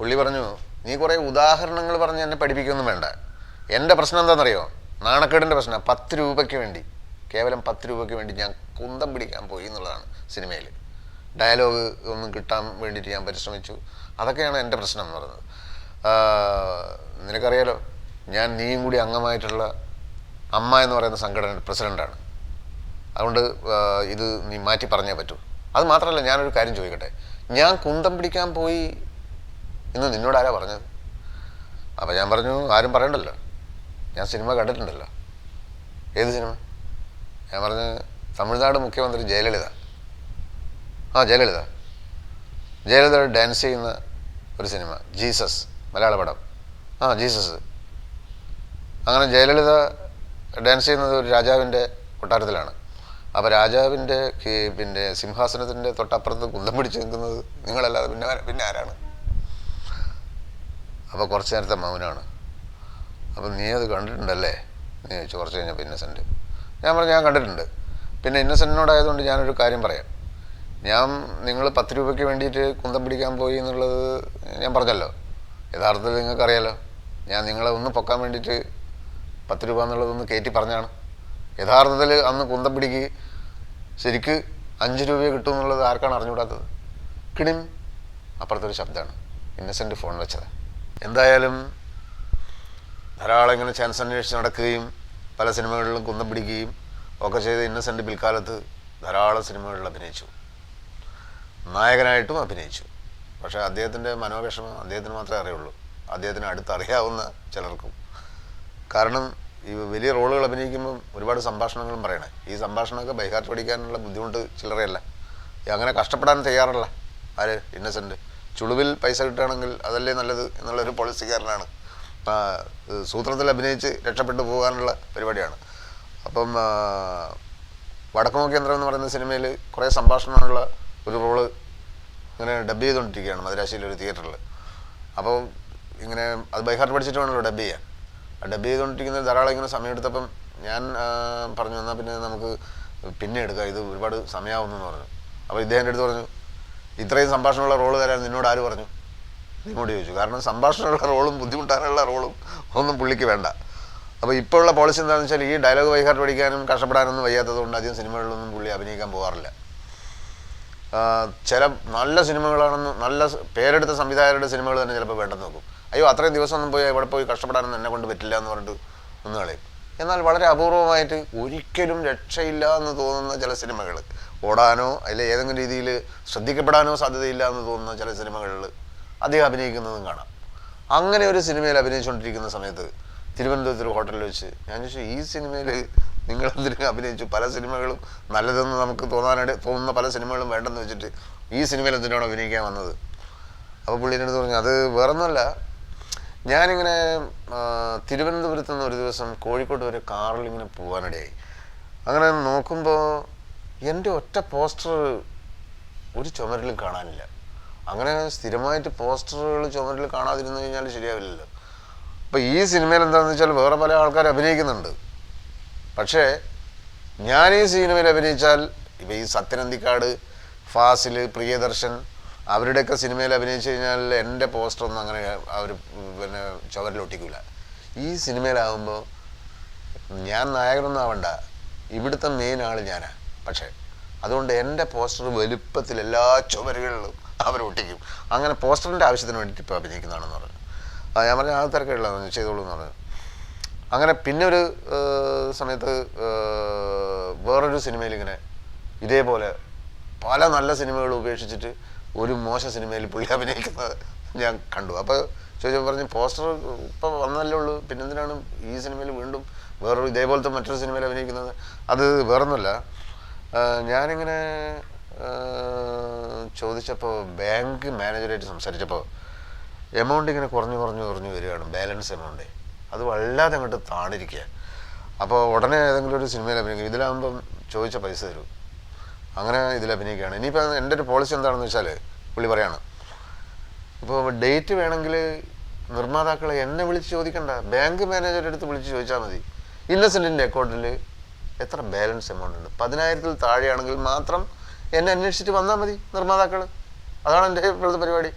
പുള്ളി പറഞ്ഞു നീ കുറേ ഉദാഹരണങ്ങൾ പറഞ്ഞ് എന്നെ പഠിപ്പിക്കൊന്നും വേണ്ട. എന്റെ പ്രശ്നം എന്താണെന്നറിയോ? നാണക്കേടിന്റെ പ്രശ്നം. പത്ത് രൂപയ്ക്ക് വേണ്ടി. കേവലം പത്ത് രൂപയ്ക്ക് വേണ്ടി ഞാൻ കുന്തം പിടിക്കാൻ പോയി എന്നുള്ളതാണ് സിനിമയിൽ ഡയലോഗ് ഒന്നും കിട്ടാൻ വേണ്ടിയിട്ട് ഞാൻ പരിശ്രമിച്ചു. അതൊക്കെയാണ് എന്റെ പ്രശ്നം എന്ന് പറയുന്നത്. നിനക്കറിയാലോ ഞാൻ നീയും കൂടി അംഗമായിട്ടുള്ള അമ്മ എന്ന് പറയുന്ന സംഘടന പ്രസിഡന്റാണ് അതുകൊണ്ട് ഇത് നീ മാറ്റി പറഞ്ഞേ പറ്റൂ. അത് മാത്രമല്ല ഞാനൊരു കാര്യം ചോദിക്കട്ടെ. ഞാൻ കുന്തം പിടിക്കാൻ പോയി എന്ന് നിന്നോട് ആരാ പറഞ്ഞത്? അപ്പം ഞാൻ പറഞ്ഞു ആരും പറയണ്ടല്ലോ. ഞാൻ സിനിമ കണ്ടിട്ടുണ്ടല്ലോ. ഏത് സിനിമ? ഞാൻ പറഞ്ഞു തമിഴ്നാട് മുഖ്യമന്ത്രി ജയലളിത. ആ ജയലളിത. ജയലളിത ഡാൻസ് ചെയ്യുന്ന ഒരു സിനിമ ജീസസ് മലയാള പടം. ആ ജീസസ്. അങ്ങനെ ജയലളിത ഡാൻസ് ചെയ്യുന്നത് ഒരു രാജാവിന്റെ കൊട്ടാരത്തിലാണ്. അപ്പോൾ രാജാവിന്റെ പിന്നെ സിംഹാസനത്തിന്റെ തൊട്ടപ്പുറത്ത് കുന്തം പിടിച്ച് നിൽക്കുന്നത് നിങ്ങളല്ലാതെ പിന്നെ പിന്നെ ആരാണ്? അപ്പോൾ കുറച്ച് നേരത്തെ മൗനമാണ് അപ്പം നീ അത് കണ്ടിട്ടുണ്ടല്ലേ? നീ ചോദിച്ചു കുറച്ച് കഴിഞ്ഞപ്പോൾ ഇന്നസെന്റ് ഞാൻ പറഞ്ഞു ഞാൻ കണ്ടിട്ടുണ്ട്. പിന്നെ ഇന്നസെന്റിനോടായതുകൊണ്ട് ഞാനൊരു കാര്യം പറയാം. ഞാൻ നിങ്ങൾ പത്ത് രൂപയ്ക്ക് വേണ്ടിയിട്ട് കുന്തം പിടിക്കാൻ പോയി എന്നുള്ളത് ഞാൻ പറഞ്ഞല്ലോ. യഥാർത്ഥത്തിൽ നിങ്ങൾക്കറിയാലോ. ഞാൻ നിങ്ങളെ ഒന്ന് പൊക്കാൻ വേണ്ടിയിട്ട് പത്ത് രൂപ എന്നുള്ളതൊന്ന് കയറ്റി പറഞ്ഞാണ് യഥാർത്ഥത്തിൽ അന്ന് കുന്തം പിടിക്ക് ശരിക്ക് അഞ്ച് രൂപയെ കിട്ടും എന്നുള്ളത് ആർക്കാണ് അറിഞ്ഞുകൂടാത്തത്? കിണിം അപ്പുറത്തൊരു ശബ്ദമാണ്. ഇന്നസെന്റ് ഫോൺ വെച്ചത്. എന്തായാലും ധാരാളം ഇങ്ങനെ ചാൻസ് അന്വേഷിച്ച് നടക്കുകയും പല സിനിമകളിലും കുന്തം പിടിക്കുകയും ഒക്കെ ചെയ്ത് ഇന്നസെന്റ് പിൽക്കാലത്ത് ധാരാളം സിനിമകളിൽ അഭിനയിച്ചു. നായകനായിട്ടും അഭിനയിച്ചു. പക്ഷേ അദ്ദേഹത്തിന്റെ മനോവിഷമം അദ്ദേഹത്തിന് മാത്രമേ അറിയുള്ളൂ. അദ്ദേഹത്തിന് അടുത്തറിയാവുന്ന ചിലർക്കും. കാരണം ഈ വലിയ റോളുകൾ അഭിനയിക്കുമ്പം ഒരുപാട് സംഭാഷണങ്ങളും പറയണേ. ഈ സംഭാഷണമൊക്കെ ബൈഹാർട്ട് പഠിക്കാനുള്ള ബുദ്ധിമുട്ട് ചിലരെയല്ല. അങ്ങനെ കഷ്ടപ്പെടാൻ തയ്യാറല്ല ആര്? ഇന്നസെന്റ് ചുളുവിൽ പൈസ കിട്ടുകയാണെങ്കിൽ അതല്ലേ നല്ലത് എന്നുള്ളൊരു പോളിസിക്കാരനാണ്. സൂത്രത്തിൽ അഭിനയിച്ച് രക്ഷപ്പെട്ടു പോകാനുള്ള പരിപാടിയാണ്. അപ്പം വടക്കുമുഖ വടക്കുമോ കേന്ദ്രം എന്ന് പറയുന്ന സിനിമയിൽ കുറേ സംഭാഷണമുള്ള ഒരു റോൾ ഇങ്ങനെ ഡബ് ചെയ്തുകൊണ്ടിരിക്കുകയാണ് മദ്രാശിയിലെ ഒരു തിയേറ്ററിൽ. അപ്പോൾ ഇങ്ങനെ അത് ബൈഹാർട്ട് പഠിച്ചിട്ട് വേണമല്ലോ ഡബ് ചെയ്യാൻ. ഡബ് ചെയ്തുകൊണ്ടിരിക്കുന്ന ധാരാളം ഇങ്ങനെ സമയമെടുത്തപ്പം ഞാൻ പറഞ്ഞു എന്നാൽ പിന്നെ നമുക്ക് പിന്നെ എടുക്കാം. ഇത് ഒരുപാട് സമയമാവുന്നു എന്ന് പറഞ്ഞു. അപ്പോൾ ഇദ്ദേഹം എന്റെ അടുത്ത് പറഞ്ഞു ഇത്രയും സംഭാഷണമുള്ള റോൾ തരാൻ നിന്നോട് ആര് പറഞ്ഞു? നിന്നോട് ചോദിച്ചു. കാരണം സംഭാഷണമുള്ള റോളും ബുദ്ധിമുട്ടാനുള്ള റോളും ഒന്നും പുള്ളിക്ക് വേണ്ട. അപ്പോൾ ഇപ്പോൾ ഉള്ള പോളിസി എന്താണെന്ന് വെച്ചാൽ ഈ ഡയലോഗ് വൈകാട്ട് പഠിക്കാനും കഷ്ടപ്പെടാനൊന്നും വയ്യാത്തത് കൊണ്ട് അധികം സിനിമകളിലൊന്നും പുള്ളി അഭിനയിക്കാൻ പോകാറില്ല ചില നല്ല സിനിമകളാണെന്ന് നല്ല പേരെടുത്ത സംവിധായകരുടെ സിനിമകൾ തന്നെ ചിലപ്പോൾ വേണ്ടെന്ന് നോക്കും. അയ്യോ അത്രയും ദിവസമൊന്നും പോയി ഇവിടെ പോയി കഷ്ടപ്പെടാനൊന്നും എന്നെ കൊണ്ട് പറ്റില്ല എന്ന് പറഞ്ഞിട്ട് ഒന്ന് കളയും. എന്നാൽ വളരെ അപൂർവമായിട്ട് ഒരിക്കലും രക്ഷയില്ല എന്ന് തോന്നുന്ന ചില സിനിമകൾ ഓടാനോ അല്ലെ ഏതെങ്കിലും രീതിയിൽ ശ്രദ്ധിക്കപ്പെടാനോ സാധ്യതയില്ല എന്ന് തോന്നുന്ന ചില സിനിമകളിൽ അദ്ദേഹം അഭിനയിക്കുന്നതും കാണാം. അങ്ങനെ ഒരു സിനിമയിൽ അഭിനയിച്ചുകൊണ്ടിരിക്കുന്ന സമയത്ത് തിരുവനന്തപുരത്ത് ഒരു ഹോട്ടലിൽ വെച്ച് ഞാൻ ചോദിച്ചു ഈ സിനിമയിൽ നിങ്ങൾ എന്തിനു അഭിനയിച്ചു? പല സിനിമകളും നല്ലതെന്ന് നമുക്ക് തോന്നാനായിട്ട് തോന്നുന്ന പല സിനിമകളും വേണ്ടെന്ന് വെച്ചിട്ട് ഈ സിനിമയിൽ എന്തിനാണ് അഭിനയിക്കാൻ വന്നത്? അപ്പോൾ പുള്ളിന്റെ പറഞ്ഞു അത് വേറൊന്നുമല്ല. ഞാനിങ്ങനെ തിരുവനന്തപുരത്ത് നിന്ന് ഒരു ദിവസം കോഴിക്കോട് വരെ കാറിൽ ഇങ്ങനെ പോകാനിടയായി അങ്ങനെ നോക്കുമ്പോൾ എന്റെ ഒറ്റ പോസ്റ്റർ ഒരു ചുമരിലും കാണാനില്ല. അങ്ങനെ സ്ഥിരമായിട്ട് പോസ്റ്ററുകൾ ചുമരിൽ കാണാതിരുന്നു കഴിഞ്ഞാൽ ശരിയാവില്ലല്ലോ. അപ്പോൾ ഈ സിനിമയിൽ എന്താണെന്ന് വെച്ചാൽ വേറെ പല ആൾക്കാർ അഭിനയിക്കുന്നുണ്ട്. പക്ഷേ ഞാൻ ഈ സിനിമയിൽ അഭിനയിച്ചാൽ ഇപ്പം ഈ സത്യനന്ദിക്കാട് ഫാസിൽ പ്രിയദർശൻ അവരുടെയൊക്കെ സിനിമയിൽ അഭിനയിച്ചു കഴിഞ്ഞാൽ എന്റെ പോസ്റ്ററൊന്നും അങ്ങനെ അവർ പിന്നെ ചുവരിലൊട്ടിക്കില്ല ഈ സിനിമയിലാകുമ്പോൾ ഞാൻ നായകനൊന്നും ആവണ്ട. ഇവിടുത്തെ മെയിൻ ആൾ ഞാനാ. പക്ഷേ അതുകൊണ്ട് എന്റെ പോസ്റ്റർ വലുപ്പത്തിൽ എല്ലാ ചുവരുകളിലും അവർ ഒട്ടിക്കും. അങ്ങനെ പോസ്റ്ററിന്റെ ആവശ്യത്തിന് വേണ്ടിയിട്ട് ഇപ്പോൾ അഭിനയിക്കുന്നതാണെന്ന് പറഞ്ഞു. ഞാൻ പറഞ്ഞു ആ തിരക്കുള്ള ചെയ്തോളൂ എന്ന് പറഞ്ഞു. അങ്ങനെ പിന്നെ ഒരു സമയത്ത് വേറൊരു സിനിമയിൽ ഇങ്ങനെ ഇതേപോലെ പല നല്ല സിനിമകൾ ഉപേക്ഷിച്ചിട്ട് ഒരു മോശ സിനിമയിൽ പുള്ളി അഭിനയിക്കുന്നത് ഞാൻ കണ്ടു. അപ്പോൾ ചോദിച്ചപ്പോൾ പറഞ്ഞു പോസ്റ്റർ ഇപ്പോൾ വന്നല്ലേ ഉള്ളൂ. പിന്നെന്തിനാണ് ഈ സിനിമയിൽ വീണ്ടും വേറൊരു ഇതേപോലത്തെ മറ്റൊരു സിനിമയിൽ അഭിനയിക്കുന്നത്? അത് വേറൊന്നുമല്ല. ഞാനിങ്ങനെ ചോദിച്ചപ്പോൾ ബാങ്ക് മാനേജറായിട്ട് സംസാരിച്ചപ്പോൾ എമൗണ്ട് ഇങ്ങനെ കുറഞ്ഞു കുറഞ്ഞു കുറഞ്ഞു വരികയാണ് ബാലൻസ് എമൗണ്ട്. അത് വല്ലാതെ അങ്ങോട്ട് താണിരിക്കുക അപ്പോൾ ഉടനെ ഏതെങ്കിലും ഒരു സിനിമയിൽ അഭിനയിക്കും. ഇതിലാകുമ്പം ചോദിച്ച പൈസ തരും. അങ്ങനെ ഇതിൽ അഭിനയിക്കുകയാണ്. ഇനിയിപ്പോൾ എന്റെ ഒരു പോളിസി എന്താണെന്ന് വെച്ചാൽ പുള്ളി പറയാണ് ഇപ്പോൾ ഡേറ്റ് വേണമെങ്കിൽ നിർമ്മാതാക്കളെ എന്നെ വിളിച്ച് ചോദിക്കണ്ട. ബാങ്ക് മാനേജറുടെ അടുത്ത് വിളിച്ച് ചോദിച്ചാൽ മതി. ഇന്നസെന്റിന്റെ അക്കൗണ്ടിൽ എത്ര ബാലൻസ് എമൗണ്ട് ഉണ്ട്? പതിനായിരത്തിൽ താഴെയാണെങ്കിൽ മാത്രം എന്നെ അന്വേഷിച്ചിട്ട് വന്നാൽ മതി നിർമ്മാതാക്കൾ അതാണ് എന്റെ ഇപ്പോഴത്തെ പരിപാടി.